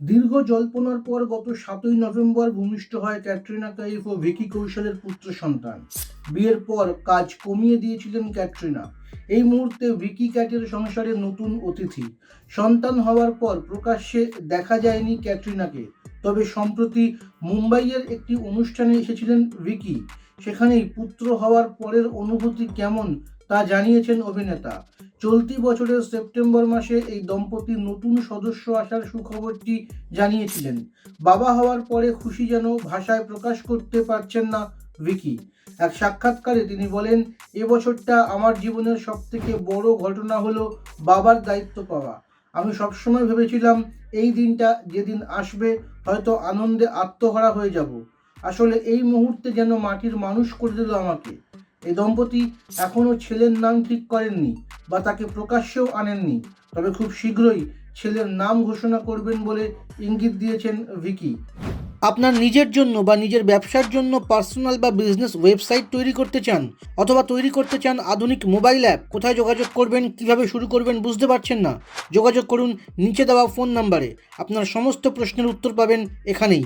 দীর্ঘ জল্পনার পর গত সাতই নভেম্বর ভূমিষ্ঠ হয় ক্যাটরিনা কাইফ ও ভিকি কৌশলের পুত্র সন্তান। বিয়ের পর কাজ কমিয়ে দিয়েছিলেন ক্যাটরিনা। এই মুহূর্তে ভিকি ক্যাটের সংসারে নতুন অতিথি। সন্তান হওয়ার পর প্রকাশ্যে দেখা যায়নি ক্যাটরিনাকে। তবে সম্প্রতি মুম্বাইয়ের একটি অনুষ্ঠানে এসেছিলেন ভিকি। সেখানেই পুত্র হওয়ার পরের অনুভূতি কেমন তা জানিয়েছেন অভিনেতা। চলতি বছরের সেপ্টেম্বর মাসে এই দম্পতির নতুন সদস্য আসার সুখবরটি জানিয়েছিলেন। বাবা হওয়ার পরে খুশি যেন ভাষায় প্রকাশ করতে পারছেন না ভিকি। এক সাক্ষাৎকারে তিনি বলেন এবছরটা আমার জীবনের সবথেকে বড় ঘটনা হলো বাবার দায়িত্ব পাওয়া। আমি সবসময় ভেবেছিলাম, এই দিনটা যেদিন আসবে, হয়তো আনন্দে আত্মহারা হয়ে যাব। আসলে এই মুহূর্তে যেন মাটির মানুষ করে দিল আমাকে। এই দম্পতি এখনও ছেলের নাম ঠিক করেননি বা তাকে প্রকাশ্যেও আনেননি। তবে খুব শীঘ্রই ছেলের নাম ঘোষণা করবেন বলে ইঙ্গিত দিয়েছেন ভিকি। আপনার নিজের জন্য বা নিজের ব্যবসার জন্য পার্সোনাল বা বিজনেস ওয়েবসাইট তৈরি করতে চান অথবা তৈরি করতে চান আধুনিক মোবাইল অ্যাপ, কোথায় যোগাযোগ করবেন, কীভাবে শুরু করবেন বুঝতে পারছেন না? যোগাযোগ করুন নিচে দেওয়া ফোন নাম্বারে। আপনার সমস্ত প্রশ্নের উত্তর পাবেন এখানেই।